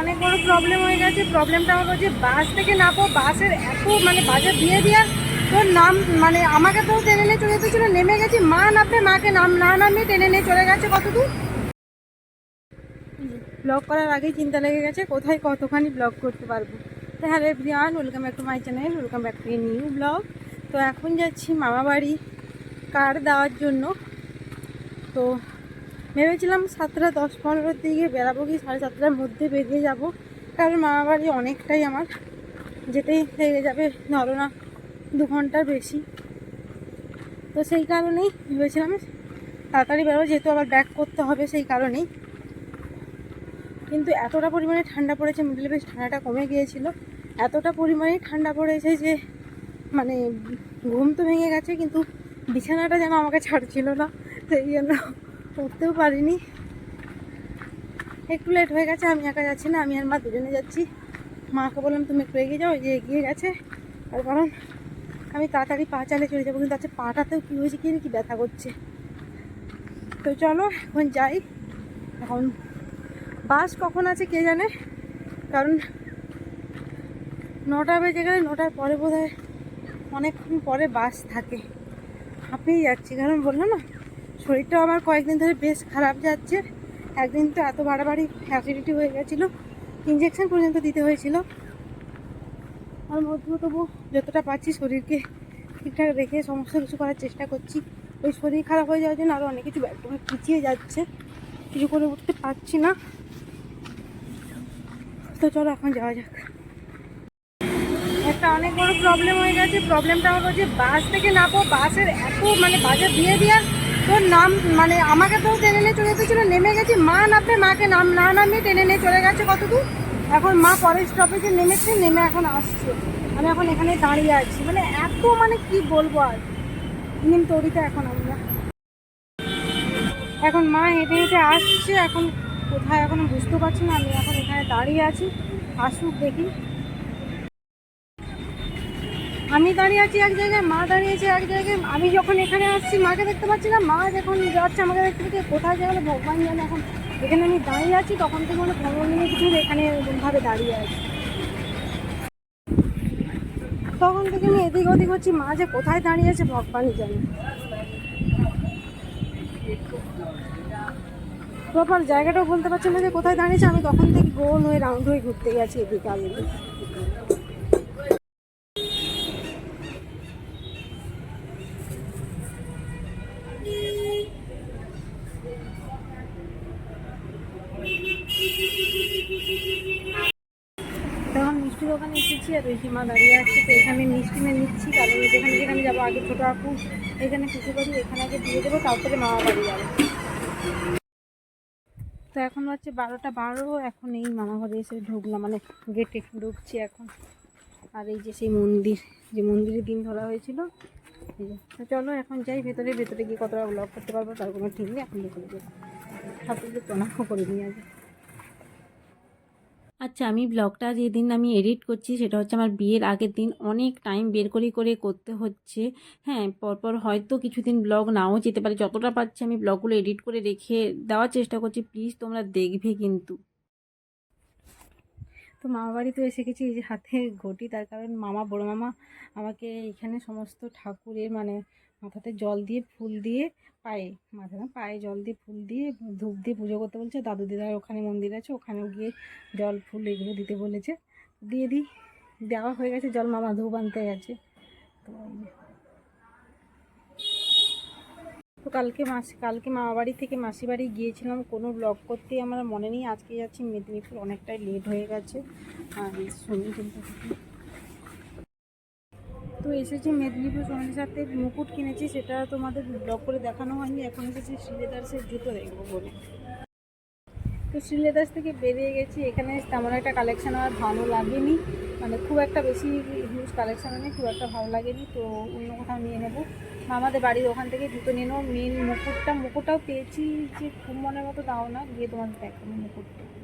অনেক বড় প্রবলেম হয়ে গেছে। প্রবলেমটা আমার হচ্ছে বাস থেকে নামবো বাসের এত মানে বাজার দিয়ে দিয়ে তোর নাম মানে আমাকে তো টেনে নিয়ে চলে যেতেছিল নেমে গেছি, মা নামবে, মাকে নাম, না নামিয়ে টেনে নিয়ে চলে গেছে কত দূর ব্লগ করার আগেই চিন্তা লেগে গেছে, কোথায় কতখানি ব্লগ করতে পারব? তো hello everyone welcome back to my channel welcome back to new blog তো এখন যাচ্ছি মামা বাড়ি কার্ড দেওয়ার জন্য। তো ভেবেছিলাম সাতটা দশ পনেরোর দিকে বেরাবো কি সাড়ে সাতটার মধ্যে বেরিয়ে যাব। কারণ মামা বাড়ি অনেকটাই আমার। যেতেই লেগে যাবে ধরো না দু ঘণ্টার বেশি। তো সেই কারণেই ভেবেছিলাম তাড়াতাড়ি বেরোবো, যেহেতু আবার ব্যাক করতে হবে সেই কারণেই। কিন্তু এতটা পরিমাণে ঠান্ডা পড়েছে মিডলে বেশ ঠান্ডাটা কমে গিয়েছিল। এতটা পরিমাণে ঠান্ডা পড়েছে যে মানে ঘুম তো ভেঙে গেছে, কিন্তু বিছানাটা যেন আমাকে ছাড়ছিল না, সেই জন্য উঠতেও পারিনি। একটু লেট হয়ে গেছে, আমি একা যাচ্ছি না, আমি আর মা দুজনে যাচ্ছি। মাকে বললাম, তুমি একটু এগিয়ে যাও যে এগিয়ে গেছে। আর কারণ আমি তাড়াতাড়ি পা চালে চলে যাব, কিন্তু আচ্ছা পাটাতেও কী হয়েছে, কি কি ব্যথা করছে? তো চলো, এখন যাই। এখন বাস কখন আছে কে জানে? কারণ নটা বেজে গেলে নটার পরে বোধ হয় অনেকক্ষণ পরে বাস থাকে। হাঁপিয়ে যাচ্ছি, কারণ বলল না শরীরটাও আমার কয়েকদিন ধরে বেশ খারাপ যাচ্ছে। একদিন তো এত বাড়াবাড়ি অ্যাসিডিটি হয়ে গেছিল ইঞ্জেকশন পর্যন্ত দিতে হয়েছিল। আর মধ্যেও তবু যতটা পাচ্ছি শরীরকে ঠিকঠাক রেখে সমস্ত কিছু করার চেষ্টা করছি। ওই শরীর খারাপ হয়ে যাওয়ার জন্য আরও অনেক কিছু পিছিয়ে যাচ্ছে। কিছু করে উঠতে পারছি না। তো চলো এখন যাওয়া যাক। একটা অনেক বড় প্রবলেম হয়ে গেছে। প্রবলেমটা আমার হচ্ছে বাস থেকে নামবো বাসের এত মানে বাজার দিয়ে দিয়ে তোর নাম মানে আমাকে তো টেনে নিয়ে চলে যেতেছিল নেমে গেছি। মা নামবে মাকে নাম, না নামিয়ে টেনে নিয়ে চলে গেছে কত দূর এখন মা পরের স্টপেজে নেমেছে, নেমে এখন আসছে। আমি এখন এখানে দাঁড়িয়ে আছি। মানে এত মানে কি বলব আর? নিম তরিতে এখন আমরা। এখন মা হেঁটে হেঁটে আসছে, এখন কোথায় এখন বুঝতে পারছি না। আমি এখন এখানে দাঁড়িয়ে আছি। আসুক দেখি। আমি দাঁড়িয়ে আছি এক জায়গায়, মা দাঁড়িয়েছে এক জায়গায়। আমি যখন এখানে আসছি, মাকে দেখতে পাচ্ছি না। মা যখন যাচ্ছে আমাকে দেখতে পাচ্ছি, কোথায় যাবে ভগবান জানে এখন। এখানে আমি দাঁড়িয়ে আছি, তখন থেকে মানে পনেরো মিনিট ধরে এখানে এরকমভাবে দাঁড়িয়ে আছি। তখন থেকে আমি এদিক ওদিক হচ্ছি। মা যে কোথায় দাঁড়িয়ে আছে ভগবানই জানে। প্রপার জায়গাটাও বলতে পারছি না যে কোথায় দাঁড়িয়েছে। আমি তখন থেকে গোল হয়ে, রাউন্ড হয়ে ঘুরতে গেছি এদিকে আমি তখন মিষ্টি দোকানে এসেছি আর ঋষিমা দাঁড়িয়ে আছে। তো এখানে মিষ্টি নিয়ে নিচ্ছি, কারণ যেখানে যেখানে যাব, আগে ছোটো আপু এখানে কিছু করি এখানে আগে দিয়ে দেবো, তারপরে মামা বাড়ি যাব। তো এখন হচ্ছে বারোটা বারো, এখন এই মামা ঘরে এসে ঢুকলাম মানে গেটে ঢুকছি এখন। আর এই যে সেই মন্দির, যে মন্দিরের দিন ধরা হয়েছিল তো চলো এখন যাই, ভেতরে ভেতরে গিয়ে কতটা ব্লগ করতে পারব তার কোনো ঠিক নেই, এখন যাব ঠাকুরকে প্রণামও করে নিয়ে আসবে আচ্ছা আমি ব্লগটা যেদিন আমি এডিট করছি, সেটা হচ্ছে আমার বিয়ের আগের দিন অনেক টাইম বের করে করে করতে হচ্ছে। হ্যাঁ পরপর হয়তো কিছুদিন ব্লগ নাও যেতে পারে। যতটা পারছি আমি ব্লগগুলো এডিট করে রেখে দেওয়ার চেষ্টা করছি। প্লিজ তোমরা দেখবে কিন্তু। তো মামা তো এসে গেছি, এই যে হাতে ঘটি, তার কারণ মামা, বড় মামা আমাকে এখানে সমস্ত ঠাকুরের মানে মাথাতে জল দিয়ে, ফুল দিয়ে পায়ে মাথা না, পায়ে জল দিয়ে, ফুল দিয়ে, ধূপ দিয়ে পুজো করতে বলছে। দাদু দিদার ওখানে মন্দির আছে, ওখানেও গিয়ে জল, ফুল এগুলো দিতে বলেছে। দিয়ে দিই, দেওয়া হয়ে গেছে জল, মামা ধূপ আনতে গেছে। তো এই যে। তো কালকে মাসি, কালকে মামা বাড়ি থেকে মাসি বাড়ি গিয়েছিলাম। কোনো ব্লগ করতে আমার মনে নেই। আজকে যাচ্ছি মেদিনীপুর। অনেকটাই লেট হয়ে গেছে। আর শুনি কিন্তু তো এসেছি মেদিনীপুর সোনালি সাথে মুকুট কিনেছি। সেটা তোমাদের ব্লগ করে দেখানো হয়নি। এখন এসেছি শ্রীলেদার্সের জুতো দেখব বলে। তো শ্রীলেদার্স থেকে বেরিয়ে গেছি। এখানে তেমন একটা কালেকশান আমার ভালো লাগেনি। মানে খুব একটা বেশি হিউজ কালেকশান নেই খুব একটা ভালো লাগেনি। তো অন্য কোথাও নিয়ে নেব। আমাদের বাড়ির ওখান থেকে জুতো নিয়ে নেব। মেন মুকুটটা, মুকুটটাও পেয়েছি যে খুব মনের মতো দাও না। গিয়ে তোমার দেখাবো মুকুটটা।